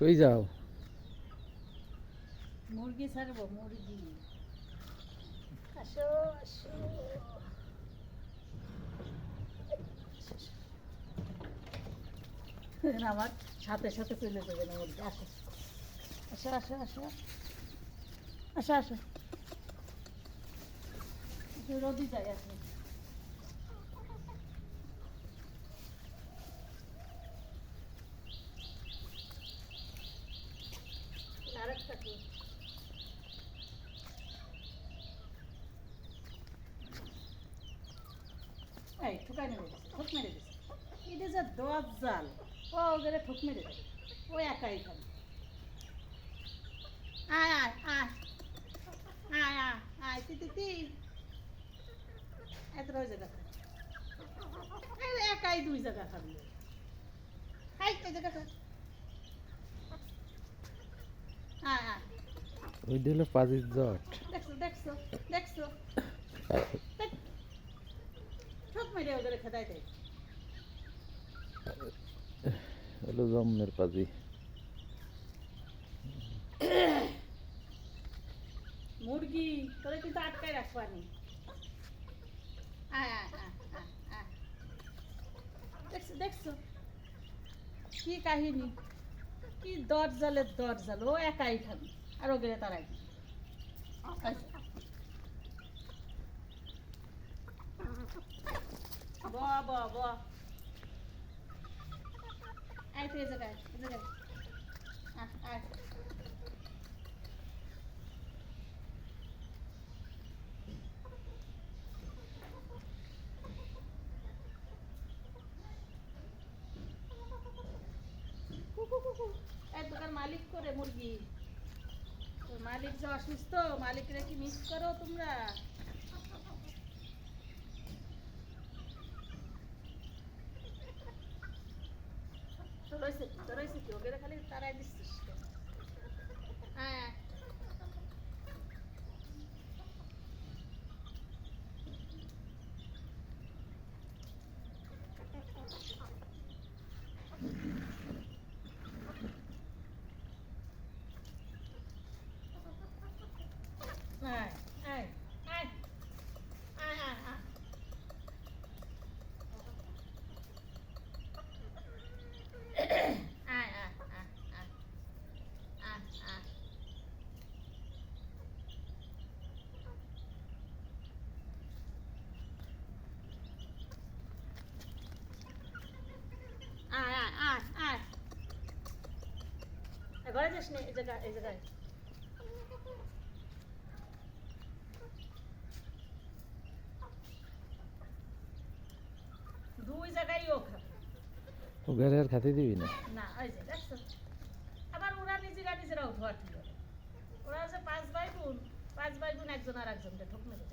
কই যাও? মুরগি ছাড়বো, মুরগি। আসো আসো। আমার সাথে সাথে চলে যাবে না মুরগি। আসো। আসো আসো আসো। আসো আসো। রোদি যাই, আসো আরেকটা কি এই ঠুকাই মেরে দিছে ঠোক মেরে দিছে এটা যে দশ জাল ও ওদের ঠোক মেরে দেবে। ও একাই খাবে আয় আয় আয় আয় আয় আয় তি তি এত জায়গা এই একাই দুই জায়গা খাবি হাই এই জায়গা খা আয় আয়। ওই দিল পাজির জট। দেখছ দেখছ দেখছ। মেরে ওদের খেদাই দেয়। হলো জম্মের পাজি। মুরগি তোরে কিন্তু আটকায় রাখবানি দেখছ দেখছ? কি কাহিনী? কি দর জালের দর জাল ও একাই খাবি আর ওগেরে তারাই ব ব ব আয় তুই জায়গায় জায়গায় আয় আয় এক দোকান মালিক করে মুরগি মালিক যে অসুস্থ মালিকরা কি মিস করো তোমরা রয়েছে কি? তো রয়েছে কি ওকে খালি তারাই দিচ্ছিস কেন? হ্যাঁ আয় আয় ঘরে যাস নি এই জায়গায় এই জায়গায়। দুই জায়গায় ও খাবে। ও ঘরে আর খাতে দিবি না? না ওই যে দেখছ? আবার ওরা নিজেরা নিজেরা ঠিক করে। ওরা যে পাঁচ ভাই বোন পাঁচ ভাই বোন একজন আর একজনকে ঠোক মেরে